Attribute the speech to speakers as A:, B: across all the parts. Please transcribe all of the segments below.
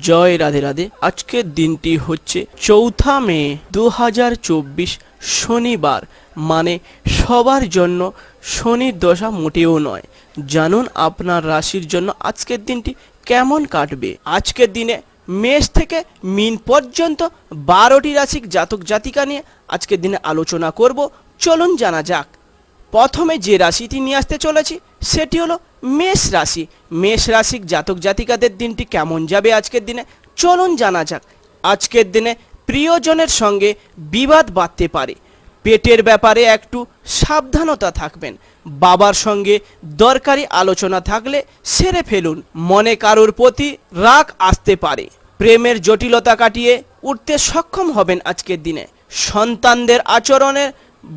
A: জয় রাধে রাধে। আজকের দিনটি হচ্ছে চৌঠা মে দু হাজার চব্বিশ শনিবার। মানে সবার জন্য শনির দশা মোটেও নয়। জানুন আপনার রাশির জন্য আজকের দিনটি কেমন কাটবে। আজকের দিনে মেষ থেকে মিন পর্যন্ত বারোটি রাশিক জাতক জাতিকা নিয়ে আজকের দিনে আলোচনা করব। চলুন জানা যাক। প্রথমে যে রাশিটি নিয়ে আসতে চলেছি সেটি হলো মেষ রাশি। মেষ রাশিক জাতক জাতিকাদের দিনটি কেমন যাবে আজকের দিনে? চলুন জানা যাক। আজকের দিনে প্রিয়জনের সঙ্গে বিবাদ বাড়তে পারে। পেটের ব্যাপারে একটু সাবধানতা থাকবেন। বাবার সঙ্গে দরকারি আলোচনা থাকলে সেরে ফেলুন। মনে কারোর প্রতি রাগ আসতে পারে। প্রেমের জটিলতা কাটিয়ে উঠতে সক্ষম হবেন আজকের দিনে। সন্তানদের আচরণের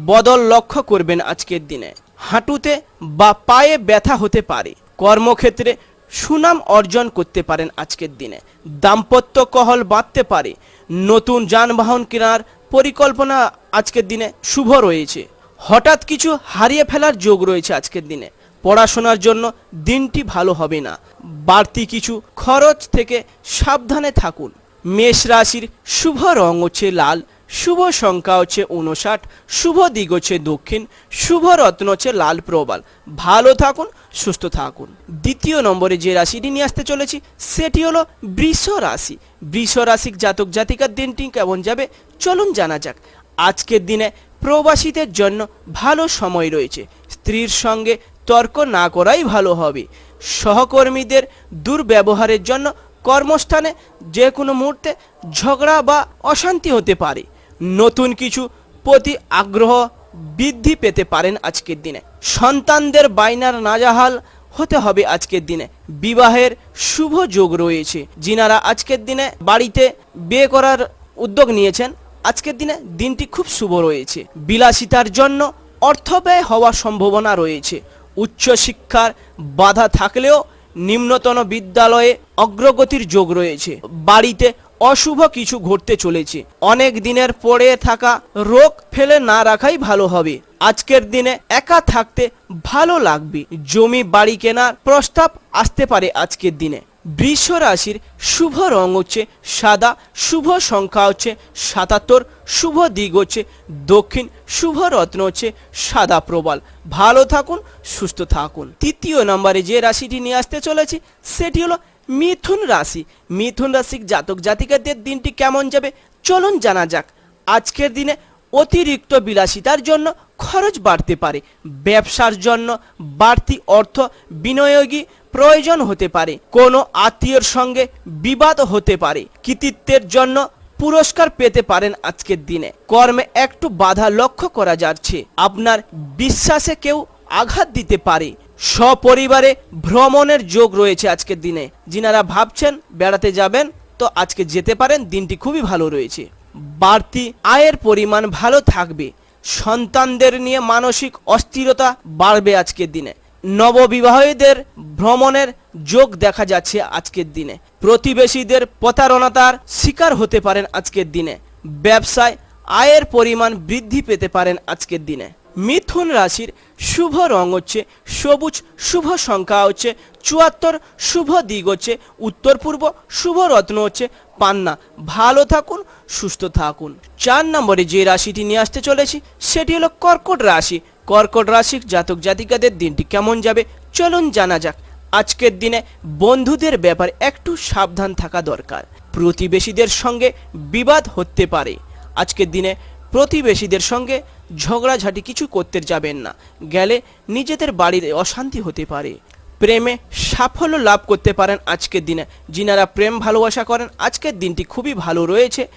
A: বদল লক্ষ্য করবেন আজকের দিনে। হাঁটুতে বা পায়ে ব্যথা হতে পারে। কর্মক্ষেত্রে সুনাম অর্জন করতে পারেন আজকের দিনে। দাম্পত্য কহল বাঁধতে পারে। নতুন যানবাহন কেনার পরিকল্পনা আজকের দিনে শুভ রয়েছে। হঠাৎ কিছু হারিয়ে ফেলার যোগ রয়েছে আজকের দিনে। পড়াশোনার জন্য দিনটি ভালো হবে না। বাড়তি কিছু খরচ থেকে সাবধানে থাকুন। মেষ রাশির শুভ রং হচ্ছে লাল। শুভ সংখ্যা হচ্ছে উনষাট শুভ দিক হচ্ছে দক্ষিণ, শুভ রত্ন হচ্ছে লাল প্রবাল। ভালো থাকুন, সুস্থ থাকুন। দ্বিতীয় নম্বরে যে রাশিটি নিয়ে আসতে চলেছি, সেটি হলো বৃষ রাশি। বৃষ রাশিক জাতক জাতিকার দিনটি কেমন যাবে, চলুন জানা যাক। আজকের দিনে প্রবাসীদের জন্য ভালো সময় রয়েছে। স্ত্রীর সঙ্গে তর্ক না করাই ভালো হবে। সহকর্মীদের দুর্ব্যবহারের জন্য কর্মস্থানে যে কোনো মুহূর্তে ঝগড়া বা অশান্তি হতে পারে। নতুন কিছু প্রতি আগ্রহ বৃদ্ধি পেতে পারেন আজকের দিনে। সন্তানদের বাইনার নাজাহাল হতে হবে আজকের দিনে। বিবাহের শুভ যোগ রয়েছে। যিনারা আজকের দিনে বাড়িতে বিয়ে করার উদ্যোগ নিয়েছেন, আজকের দিনে দিনটি খুব শুভ রয়েছে। বিলাসিতার জন্য অর্থ ব্যয় হওয়ার সম্ভাবনা রয়েছে। উচ্চশিক্ষার বাধা থাকলেও নিম্নতন বিদ্যালয়ে অগ্রগতির যোগ রয়েছে। বাড়িতে অশুভ কিছু ঘটতে চলেছে। অনেক দিনের পড়ে থাকা রোগ ফেলে না রাখাই ভালো হবে। আজকের দিনে একা থাকতে ভালো লাগবে। জমি, বাড়ি কেনার প্রস্তাব আসতে পারে আজকের দিনে। বৃষ রাশির শুভ রং হচ্ছে সাদা, শুভ সংখ্যা হচ্ছে সাতাত্তর, শুভ দিক হচ্ছে দক্ষিণ, শুভ রত্ন হচ্ছে সাদা প্রবাল। ভালো থাকুন, সুস্থ থাকুন। তৃতীয় নম্বরে যে রাশিটি নিয়ে আসতে চলেছি, সেটি হলো মিথুন রাশি। মিথুন রাশির জাতক জাতিকাদের দিনটি কেমন যাবে? চলুন জানা যাক। আজকের দিনে অতিরিক্ত বিলাসিতার জন্য খরচ বাড়তে পারে। ব্যবসার জন্য বাড়তি অর্থ বিনিয়োগী প্রয়োজন হতে পারে। কোনো আত্মীয়র সঙ্গে বিবাদ হতে পারে। কৃতিত্বের জন্য পুরস্কার পেতে পারেন আজকের দিনে। কর্মে একটু বাধা লক্ষ্য করা যাচ্ছে। আপনার বিশ্বাসে কেউ আঘাত দিতে পারে। সপরিবারে ভ্রমণের যোগ রয়েছে আজকের দিনে। যিনারা ভাবছেন বেড়াতে যাবেন, তো আজকে যেতে পারেন, দিনটি খুবই ভালো রয়েছে। বাড়তি আয়ের পরিমাণ ভালো থাকবে। সন্তানদের নিয়ে মানসিক অস্থিরতা বাড়বে আজকের দিনে। নববিবাহীদের ভ্রমণের যোগ দেখা যাচ্ছে আজকের দিনে। প্রতিবেশীদের প্রতারণতার শিকার হতে পারেন আজকের দিনে। ব্যবসায় আয়ের পরিমাণ বৃদ্ধি পেতে পারেন আজকের দিনে। মিথুন রাশির শুভ রং হচ্ছে সবুজ, শুভ সংখ্যা হচ্ছে চুয়াত্তর, শুভ দিক হচ্ছে উত্তর পূর্ব, শুভ রত্ন হচ্ছে পান্না। ভালো থাকুন, সুস্থ থাকুন। চার নম্বরে যে রাশিটি নিয়ে আসতে চলেছি, সেটি হলো কর্কট রাশি। কর্কট রাশির জাতক জাতিকাদের দিনটি কেমন যাবে, চলুন জানা যাক। আজকের দিনে বন্ধুদের ব্যাপারে একটু সাবধান থাকা দরকার। প্রতিবেশীদের সঙ্গে বিবাদ হতে পারে। আজকের দিনে প্রতিবেশীদের সঙ্গে ঝগড়াঝাটি কিছু করতে যাবেন না। গেলে নিজেদের বাড়ির অশান্তি হতে পারে। প্রেমে সাফল্য লাভ করতে পারেন আজকের দিনে। যিনারা প্রেম ভালোবাসা করেন, আজকের দিনটি খুবই ভালো রয়েছে।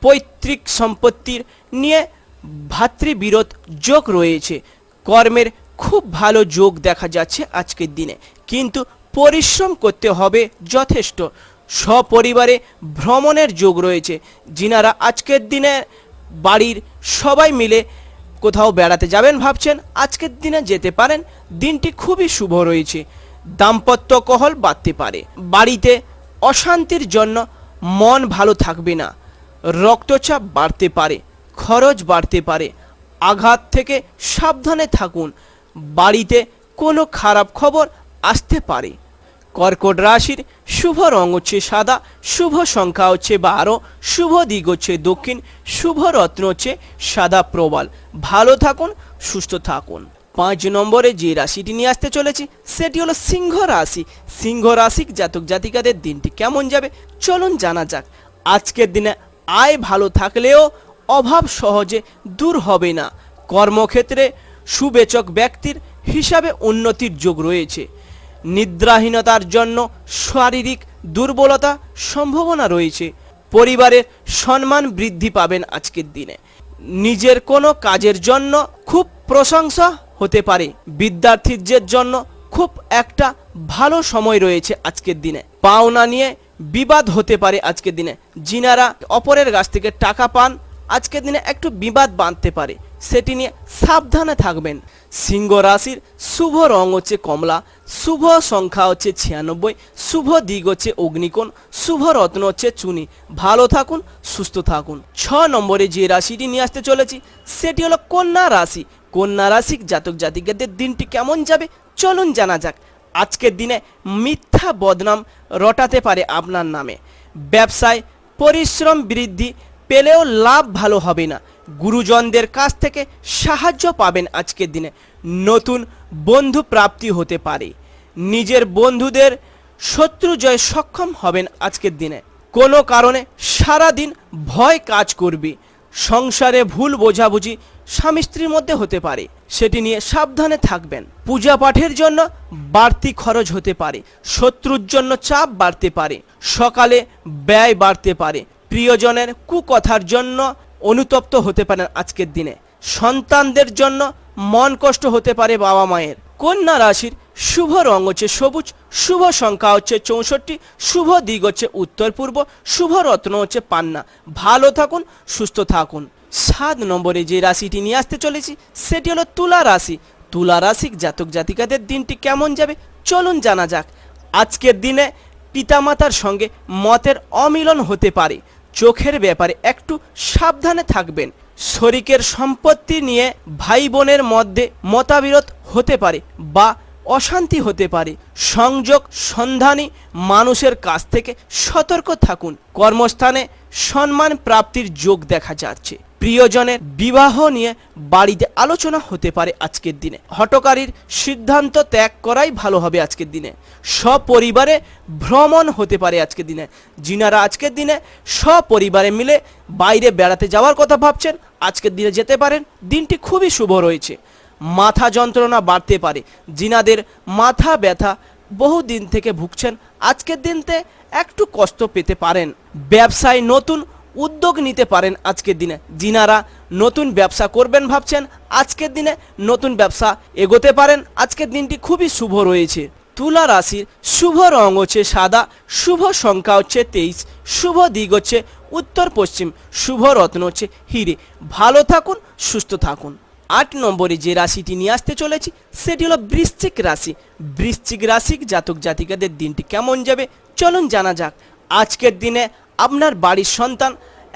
A: পৈতৃক সম্পত্তির নিয়ে ভাতৃবিরোধ যোগ রয়েছে। কর্মের খুব ভালো যোগ দেখা যাচ্ছে আজকের দিনে। কিন্তু পরিশ্রম করতে হবে যথেষ্ট। সপরিবারে ভ্রমণের যোগ রয়েছে। যিনারা আজকের দিনে বাড়ির সবাই মিলে কোথাও বেড়াতে যাবেন ভাবছেন, আজকের দিনে যেতে পারেন, দিনটি খুবই শুভ রয়েছে। দাম্পত্য কহল বাড়তে পারে। বাড়িতে অশান্তির জন্য মন ভালো থাকবে না। রক্তচাপ বাড়তে পারে, খরচ বাড়তে পারে। আঘাত থেকে সাবধানে থাকুন। বাড়িতে কোনো খারাপ খবর আসতে পারে। কর্কট রাশির শুভ রং হচ্ছে সাদা, শুভ সংখ্যা হচ্ছে বারো, শুভ দিক হচ্ছে দক্ষিণ, শুভ রত্ন হচ্ছে সাদা প্রবাল। ভালো থাকুন, সুস্থ থাকুন। পাঁচ নম্বরে যে রাশিটি নিয়ে আসতে চলেছি, সেটি হলো সিংহ রাশি। সিংহ রাশিক জাতক জাতিকাদের দিনটি কেমন যাবে, চলুন জানা যাক। আজকের দিনে আয় ভালো থাকলেও অভাব সহজে দূর হবে না। কর্মক্ষেত্রে সুবেচক ব্যক্তির হিসাবে উন্নতির যোগ রয়েছে। নিদ্রাহীনতার জন্য শারীরিক দুর্বলতা সম্ভাবনা রয়েছে। পরিবারের সম্মান বৃদ্ধি পাবেন আজকের দিনে। নিজের কোনো কাজের জন্য খুব প্রশংসা হতে পারে। বিদ্যার্থীদের জন্য খুব একটা ভালো সময় রয়েছে আজকের দিনে। পাওনা নিয়ে বিবাদ হতে পারে আজকের দিনে। যিনারা অপরের কাছ থেকে টাকা পান, আজকের দিনে একটু বিবাদ বাঁধতে পারে। সেটি নিয়ে সাবধানে থাকবেন। সিংহ রাশির শুভ রং হচ্ছে কমলা, শুভ সংখ্যা হচ্ছে ছিয়ানব্বই, শুভ দিক হচ্ছে অগ্নিকোণ, শুভ রত্ন হচ্ছে চুনি। ভালো থাকুন, সুস্থ থাকুন। ছ নম্বরে যে রাশিটি নিয়ে আসতে চলেছি, সেটি হলো কন্যা রাশি। কন্যা রাশিক জাতক জাতিকাদের দিনটি কেমন যাবে, চলুন জানা যাক। আজকের দিনে মিথ্যা বদনাম রটাতে পারে আপনার নামে। ব্যবসায় পরিশ্রম বৃদ্ধি পেলেও লাভ ভালো হবে না। গুরুজনদের কাছ থেকে সাহায্য পাবেন আজকের দিনে। নতুন বন্ধু প্রাপ্তি হতে পারে। নিজের বন্ধুদের শত্রু জয় সক্ষম হবেন আজকের দিনে। কোনো কারণে সারা দিন ভয় কাজ করবে। সংসারে ভুল বোঝাবুঝি স্বামী স্ত্রীর মধ্যে হতে পারে। সেটি নিয়ে সাবধানে থাকবেন। পূজা পাঠের জন্য বাড়তি খরচ হতে পারে। শত্রুর জন্য চাপ বাড়তে পারে। সকালে ব্যয় বাড়তে পারে। প্রিয়জনের কুকথার জন্য অনুতপ্ত হতে পারেন আজকের দিনে। সন্তানদের জন্য মন কষ্ট হতে পারে বাবা মায়ের। কন্যা রাশির শুভ রং হচ্ছে সবুজ, শুভ সংখ্যা হচ্ছে চৌষট্টি, শুভ দিক হচ্ছে উত্তর পূর্ব, শুভ রত্ন হচ্ছে পান্না। ভালো থাকুন, সুস্থ থাকুন। সাত নম্বরে যে রাশিটি নিয়ে আসতে চলেছি, সেটি হলো তুলা রাশি। তুলা রাশিক জাতক জাতিকাদের দিনটি কেমন যাবে? চলুন জানা যাক। আজকের দিনে পিতামাতার সঙ্গে মতের অমিলন হতে পারে। চোখের ব্যাপারে একটু সাবধানে থাকবেন। শরিকের সম্পত্তি নিয়ে ভাই বোনের মধ্যে মতাবিরোধ হতে পারে বা অশান্তি হতে পারে। সংযোগ, সন্ধানী মানুষের কাছ থেকে সতর্ক থাকুন। কর্মস্থানে সম্মান প্রাপ্তির যোগ দেখা যাচ্ছে। প্রিয়জনের বিবাহ নিয়ে বাড়িতে আলোচনা হতে পারে আজকের দিনে। হটকারীর সিদ্ধান্ত ত্যাগ করাই ভালো হবে আজকের দিনে। সপরিবারে ভ্রমণ হতে পারে আজকের দিনে। যিনারা আজকের দিনে সপরিবারে মিলে বাইরে বেড়াতে যাওয়ার কথা ভাবছেন, আজকের দিনে যেতে পারেন, দিনটি খুবই শুভ রয়েছে। মাথা যন্ত্রণা বাড়তে পারে। যিনাদের মাথা ব্যথা বহু দিন থেকে ভুগছেন, আজকের দিনতে একটু কষ্ট পেতে পারেন। ব্যবসায় নতুন উদ্যোগ নিতে পারেন আজকের দিনে। যিনারা নতুন ব্যবসা করবেন ভাবছেন, আজকের দিনে নতুন ব্যবসা এগোতে পারেন। আজকের দিনটি খুবই শুভ রয়েছে। তুলা রাশির শুভ রং হচ্ছে সাদা, শুভ সংখ্যা হচ্ছে তেইশ, শুভ দিক হচ্ছে উত্তর পশ্চিম, শুভ রত্ন হচ্ছে হিরে। ভালো থাকুন, সুস্থ থাকুন। আট নম্বরে যে রাশিটি নিয়ে আসতে চলেছি, সেটি হলো বৃশ্চিক রাশি। বৃশ্চিক রাশিক জাতক জাতিকাদের দিনটি কেমন যাবে? চলুন জানা যাক। আজকের দিনে আপনার বাড়ির সন্তান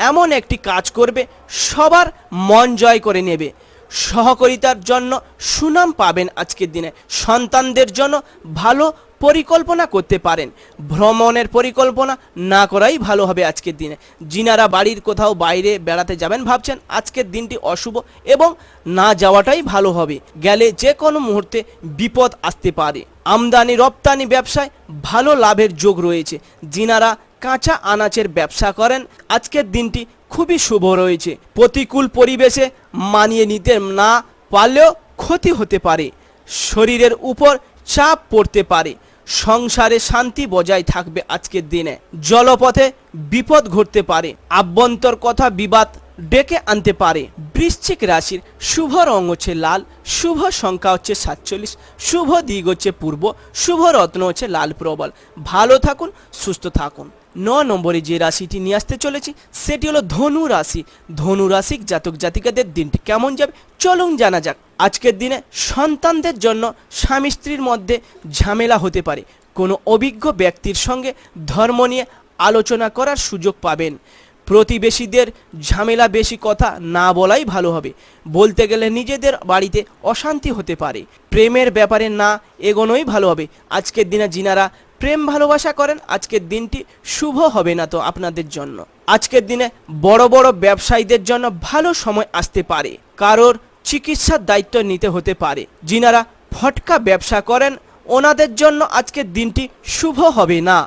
A: এমন একটি কাজ করবে, সবার মন জয় করে নেবে। সহকারিতার জন্য সুনাম পাবেন আজকের দিনে। সন্তানদের জন্য ভালো পরিকল্পনা করতে পারেন। ভ্রমণের পরিকল্পনা না করাই ভালো হবে আজকের দিনে। যিনারা বাড়ির কোথাও বাইরে বেড়াতে যাবেন ভাবছেন, আজকের দিনটি অশুভ এবং না যাওয়াটাই ভালো হবে। গেলে যে কোনো মুহূর্তে বিপদ আসতে পারে। আমদানি রপ্তানি ব্যবসায় ভালো লাভের যোগ রয়েছে। যিনারা কাঁচা আনাচের ব্যবসা করেন। আজকের দিনটি খুবই শুভ রয়েছে। প্রতিকূল পরিবেশে মানিয়ে নিতে না পারলেও ক্ষতি হতে পারে। শরীরের উপর চাপ পড়তে পারে। সংসারে শান্তি বজায় থাকবে আজকের দিনে। জলপথে বিপদ ঘটতে পারে। আভ্যন্তর কথা বিবাদ ডেকে আনতে পারে। বৃশ্চিক রাশির শুভ রং হচ্ছে লাল, শুভ সংখ্যা হচ্ছে সাতচল্লিশ, শুভ দিক হচ্ছে পূর্ব, শুভ রত্ন হচ্ছে লাল প্রবল। ভালো থাকুন, সুস্থ থাকুন। ন নম্বরে যে রাশিটি নিয়ে আসতে চলেছি, সেটি হলো ধনু রাশি। ধনু রাশিক জাতক জাতিকাদের দিনটি কেমন যাবে? চলুন জানা যাক। আজকের দিনে সন্তানদের জন্য স্বামী স্ত্রীর মধ্যে ঝামেলা হতে পারে। কোনো অভিজ্ঞ ব্যক্তির সঙ্গে ধর্ম নিয়ে আলোচনা করার সুযোগ পাবেন। প্রতিবেশীদের ঝামেলা বেশি কথা না বলাই ভালো হবে। বলতে গেলে নিজেদের বাড়িতে অশান্তি হতে পারে। প্রেমের ব্যাপারে না এগোনোই ভালো হবে। আজকের দিনে যিনারা প্রেম ভালোবাসা করেন, আজকের দিনটি শুভ হবে না তো আপনাদের জন্য। আজকের দিনে বড় বড় ব্যবসায়ীদের জন্য ভালো সময় আসতে পারে। কারোর চিকিৎসার দায়িত্ব নিতে হতে পারে। যিনারা ফটকা ব্যবসা করেন, ওনাদের জন্য আজকের দিনটি শুভ হবে না।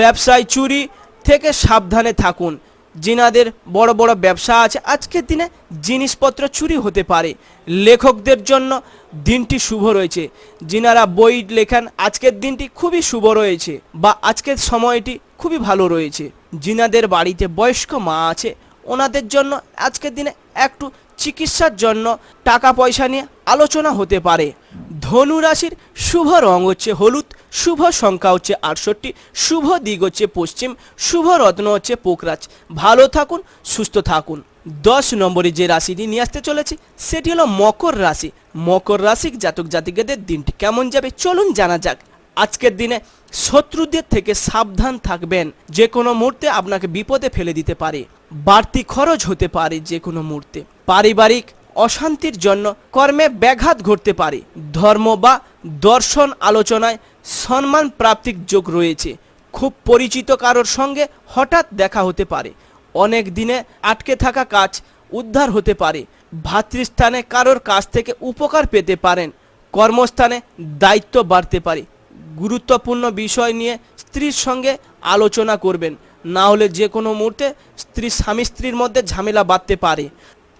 A: ব্যবসায় চুরি থেকে সাবধানে থাকুন। যিনাদের বড় বড় ব্যবসা আছে। আজকের দিনে জিনিসপত্র চুরি হতে পারে। লেখকদের জন্য দিনটি শুভ রয়েছে। যিনারা বই লেখেন, আজকের দিনটি খুবই শুভ রয়েছে বা আজকের সময়টি খুবই ভালো রয়েছে। যিনাদের বাড়িতে বয়স্ক মা আছে, ওনাদের জন্য আজকের দিনে একটু চিকিৎসার জন্য টাকা পয়সা নিয়ে আলোচনা হতে পারে। ধনু রাশির শুভ রং হচ্ছে হলুদ, শুভ সংখ্যা হচ্ছে আটষট্টি, শুভ দিক হচ্ছে পশ্চিম, শুভ রত্ন হচ্ছে পোকরাজ। ভালো থাকুন, সুস্থ থাকুন। দশ নম্বরে যে রাশিটি নিয়ে আসতে চলেছি, সেটি হলো মকর রাশি। মকর রাশির জাতক জাতিকাদের দিনটি কেমন যাবে চলুন জানা যাক। আজকের দিনে শত্রুদের থেকে সাবধান থাকবেন। যে কোনো মুহূর্তে আপনাকে বিপদে ফেলে দিতে পারে। বাড়তি খরচ হতে পারে যে কোনো মুহূর্তে। পারিবারিক অশান্তির জন্য কর্মে ব্যাঘাত ঘটতে পারে। ধর্ম বা দর্শন আলোচনায় সম্মান প্রাপ্তির যোগ রয়েছে। খুব পরিচিত কারোর সঙ্গে হঠাৎ দেখা হতে পারে। অনেক দিনে আটকে থাকা কাজ উদ্ধার হতে পারে। ভাতৃস্থানে কারোর কাছ থেকে উপকার পেতে পারেন। কর্মস্থানে দায়িত্ব বাড়তে পারে। গুরুত্বপূর্ণ বিষয় নিয়ে স্ত্রীর সঙ্গে আলোচনা করবেন। না হলে যে কোনো মুহূর্তে স্ত্রী স্বামী স্ত্রীর মধ্যে ঝামেলা বাঁধতে পারে।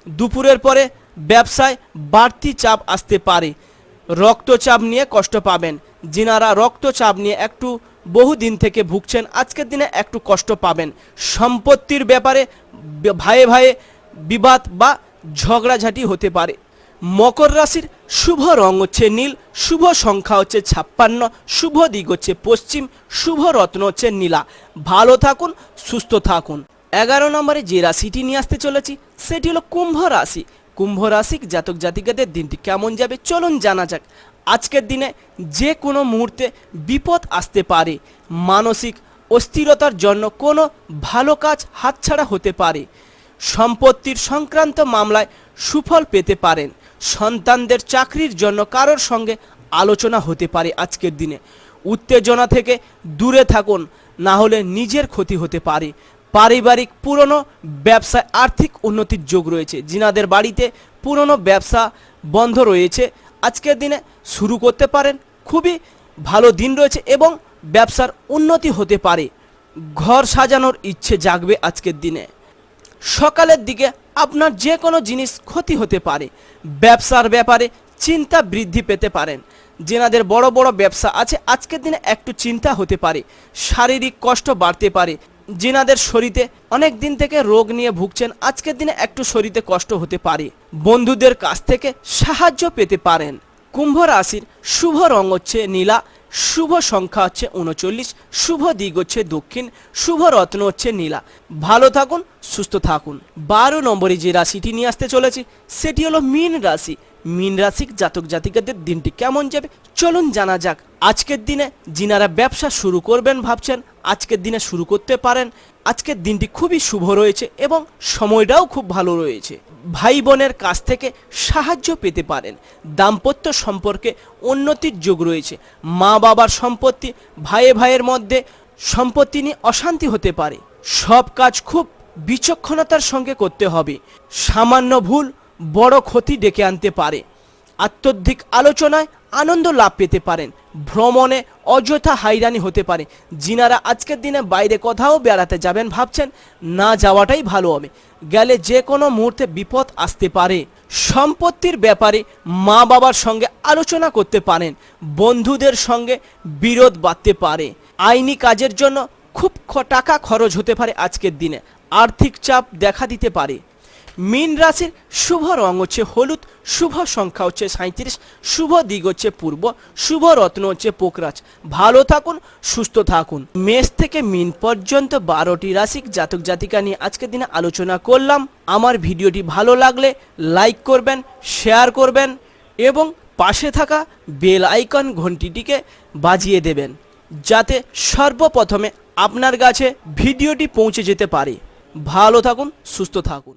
A: দুপুরের পরে ব্যবসায় বাড়তি চাপ আসতে পারে। রক্তচাপ নিয়ে কষ্ট পাবেন। যিনারা রক্তচাপ নিয়ে একটু বহুদিন থেকে ভুগছেন, আজকের দিনে একটু কষ্ট পাবেন। সম্পত্তির ব্যাপারে ভাইয়ে ভাইয়ে বিবাদ বা ঝগড়াঝাটি হতে পারে। মকর রাশির শুভ রং হচ্ছে নীল, শুভ সংখ্যা হচ্ছে ছাপ্পান্ন, শুভ দিক হচ্ছে পশ্চিম, শুভ রত্ন হচ্ছে নীলা। ভালো থাকুন, সুস্থ থাকুন। এগারো নম্বরে যে রাশিটি নিয়ে আসতে চলেছি, সেটি হলো কুম্ভ রাশি। কুম্ভ রাশিক জাতক জাতিকাদের দিনটি কেমন যাবে চলুন জানা যাক। আজকের দিনে যে কোনো মুহূর্তে বিপদ আসতে পারে। মানসিক অস্থিরতার জন্য কোনো ভালো কাজ হাতছাড়া হতে পারে। সম্পত্তির সংক্রান্ত মামলায় সুফল পেতে পারেন। সন্তানদের চাকরির জন্য কারোর সঙ্গে আলোচনা হতে পারে আজকের দিনে। উত্তেজনা থেকে দূরে থাকুন, না হলে নিজের ক্ষতি হতে পারে। পারিবারিক পুরনো ব্যবসায় আর্থিক উন্নতির যোগ রয়েছে। যিনাদের বাড়িতে পুরনো ব্যবসা বন্ধ রয়েছে। আজকের দিনে শুরু করতে পারেন, খুবই ভালো দিন রয়েছে এবং ব্যবসার উন্নতি হতে পারে। ঘর সাজানোর ইচ্ছে জাগবে আজকের দিনে। সকালের দিকে আপনার যে কোনো জিনিস ক্ষতি হতে পারে। ব্যবসার ব্যাপারে চিন্তা বৃদ্ধি পেতে পারেন। যেনাদের বড় বড় ব্যবসা আছে, আজকের দিনে একটু চিন্তা হতে পারে। শারীরিক কষ্ট বাড়তে পারে। যেনাদের শরীরে অনেক দিন থেকে রোগ নিয়ে ভুগছেন, আজকের দিনে একটু শরীরে কষ্ট হতে পারে। বন্ধুদের কাছ থেকে সাহায্য পেতে পারেন। কুম্ভ রাশির শুভ রং হচ্ছে নীলা, শুভ সংখ্যা হচ্ছে উনচল্লিশ, শুভ দিক হচ্ছে দক্ষিণ, শুভ রত্ন হচ্ছে নীলা। ভালো থাকুন, সুস্থ থাকুন। বারো নম্বরে যে রাশিটি নিয়ে আসতে চলেছি, সেটি হলো মীন রাশি। মীন রাশিক জাতক জাতিকাদের দিনটি কেমন যাবে? চলুন জানা যাক। আজকের দিনে যিনারা ব্যবসা শুরু করবেন ভাবছেন, আজকের দিনে শুরু করতে পারেন। আজকের দিনটি খুবই শুভ রয়েছে এবং সময়টাও খুব ভালো রয়েছে। ভাই বোনের কাছ থেকে সাহায্য পেতে পারেন। দাম্পত্য সম্পর্কে উন্নতির যোগ রয়েছে। মা বাবার সম্পত্তি ভাইয়ে ভাইয়ের মধ্যে সম্পত্তি নিয়ে অশান্তি হতে পারে। সব কাজ খুব বিচক্ষণতার সঙ্গে করতে হবে। সামান্য ভুল বড় ক্ষতি ডেকে আনতে পারে। আত্মধিক আলোচনায় আনন্দ লাভ পেতে পারেন। ভ্রমণে অযথা হাইরানি হতে পারে। যিনারা আজকের দিনে বাইরে কোথাও বেড়াতে যাবেন ভাবছেন, না যাওয়াটাই ভালো হবে। গেলে যে কোনো মুহূর্তে বিপদ আসতে পারে। সম্পত্তির ব্যাপারে মা বাবার সঙ্গে আলোচনা করতে পারেন। বন্ধুদের সঙ্গে বিরোধ বাড়তে পারে। আইনি কাজের জন্য খুব টাকা খরচ হতে পারে আজকের দিনে। আর্থিক চাপ দেখা দিতে পারে। মীন রাশির শুভ রং হচ্ছে হলুদ, শুভ সংখ্যা হচ্ছে সাঁত্রিশ শুভ দিক হচ্ছে পূর্ব, শুভ রত্ন হচ্ছে পোকরাজ। ভালো থাকুন, সুস্থ থাকুন। মেষ থেকে মিন পর্যন্ত বারোটি রাশিক জাতক জাতিকা নিয়ে আজকের দিনে আলোচনা করলাম। আমার ভিডিওটি ভালো লাগলে লাইক করবেন, শেয়ার করবেন এবং পাশে থাকা বেল আইকন ঘন্টিটিকে বাজিয়ে দেবেন, যাতে সর্বপ্রথমে আপনার কাছে ভিডিওটি পৌঁছে যেতে পারে। ভালো থাকুন, সুস্থ থাকুন।